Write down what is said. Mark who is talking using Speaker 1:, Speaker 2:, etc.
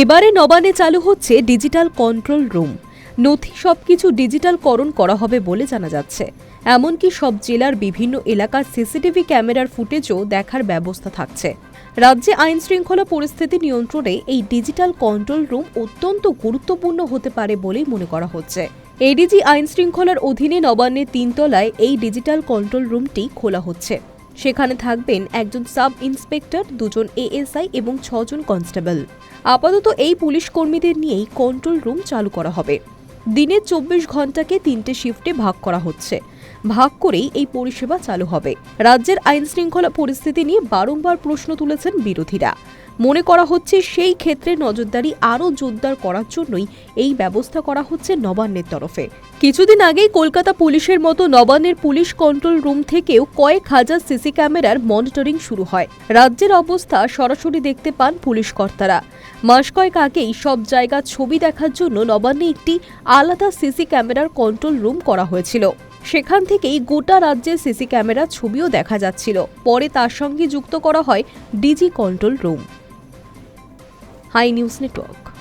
Speaker 1: এবারে নবান্নে চালু হচ্ছে ডিজিটাল কন্ট্রোল রুম। নথি সবকিছু ডিজিটালকরণ করা হবে বলে জানা যাচ্ছে। এমনকি সব জেলার বিভিন্ন এলাকার সিসিটিভি ক্যামেরার ফুটেজও দেখার ব্যবস্থা থাকছে। রাজ্যে আইন শৃঙ্খলা পরিস্থিতি নিয়ন্ত্রণে এই ডিজিটাল কন্ট্রোল রুম অত্যন্ত গুরুত্বপূর্ণ হতে পারে বলেই মনে করা হচ্ছে। এডিজি আইন শৃঙ্খলার অধীনে নবান্নের তিনতলায় এই ডিজিটাল কন্ট্রোল রুমটি খোলা হচ্ছে। সেখানে থাকবেন একজন সাব ইন্সপেক্টর দুজন এএসআই এবং ছজন কনস্টেবল। আপাতত এই পুলিশ কর্মীদের নিয়েই কন্ট্রোল রুম চালু করা হবে। দিনে চব্বিশ ঘন্টাকে তিনটে শিফটে ভাগ করা হচ্ছে। ভাগ করেই এই পরিষেবা চালু হবে। রাজ্যের আইন শৃঙ্খলা পরিস্থিতি নিয়ে বারংবার প্রশ্ন তুলেছেন বিরোধীরা। মনে করা হচ্ছে সেই ক্ষেত্রে নজরদারি আরও জোরদার করার জন্যই এই ব্যবস্থা করা হচ্ছে নবান্নের তরফে। কিছুদিন আগেই কলকাতা পুলিশের মতো নবান্নের পুলিশ কন্ট্রোল রুম থেকেও কয়েক হাজার সিসি ক্যামেরার মনিটরিং শুরু হয়। রাজ্যের অবস্থা সরাসরি দেখতে পান পুলিশ কর্তারা। মাস কয়েক আগেই সব জায়গা ছবি দেখার জন্য নবান্নে একটি আলাদা সিসি ক্যামেরার কন্ট্রোল রুম করা হয়েছিল। সেখান থেকেই গোটা রাজ্যের সিসি ক্যামেরা ছবিও দেখা যাচ্ছিল। পরে তার সঙ্গে যুক্ত করা হয় DG control room. Hi news network.